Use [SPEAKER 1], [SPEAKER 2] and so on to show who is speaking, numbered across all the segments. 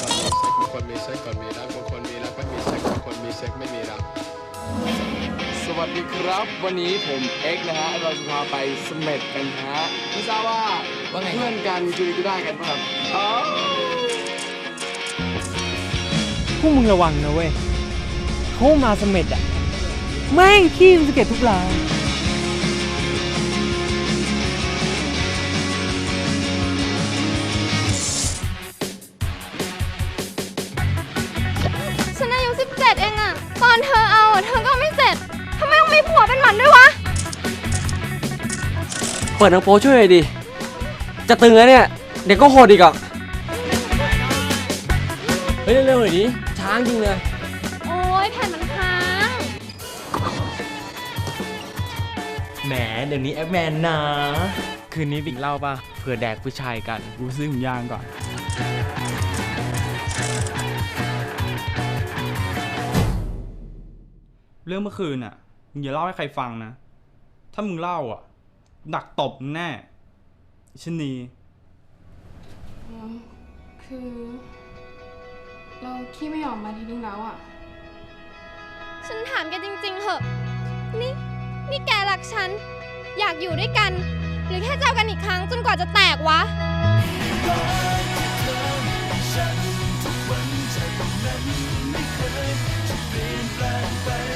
[SPEAKER 1] ก่อนมีเซ็กบางคนมีเซ็กก่อนมีรักบางคนมีรักไม่มีเซ็กบางคนมีเซ็กไม่มีรัก
[SPEAKER 2] สวัสดีครับ วันนี้ผมเอ็กนะฮะเราจะพาไปเสม็ดกันฮะไม่ทราบว่าเพื่อนกันคุยก็ได้กันป่ะครับอ๋อ
[SPEAKER 3] พวกมึงระวังนะเว้ยเขามาเสม็ดอะแม่งขี้สเก็ตทุกราย
[SPEAKER 4] เปิดหนังโป๊ช่วยหน่อยดิ จะตึงแล้วเนี่ย เด็กก็โหดอีกอะ เฮ้ยเร็วๆหน่อยดิ ช้างจริงเลย
[SPEAKER 5] โอ้ยแผ่นมันค้าง
[SPEAKER 6] แ
[SPEAKER 7] หมเดี๋ยวนี้แอปแมนนะ
[SPEAKER 3] คืนนี้บิ๊ก
[SPEAKER 4] เล่าป่ะเผื่อแดกผู้ชายกัน
[SPEAKER 8] กูซื้อถุงยางก่อน เรื่องเมื่อคืนอะมึงอย่าเล่าให้ใครฟังนะ ถ้ามึงเล่าอะ หนักตบมึงแน่ชะนี
[SPEAKER 9] คือ เราขี้ไม่ออกมาทีนึงแล้วอะ
[SPEAKER 5] ฉันถามแกจริงๆเหอะ นี่ นี่แกรักฉัน อยากอยู่ด้วยกัน หรือแค่เจ้ากันอีกครั้งจนกว่าจะแตกวะ
[SPEAKER 6] กูมั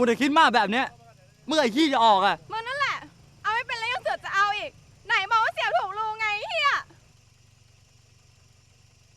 [SPEAKER 6] วแต่คิดมากแบบเนี้ยเมื่อไหร่ขี้จะออกอะ
[SPEAKER 5] เมื่อ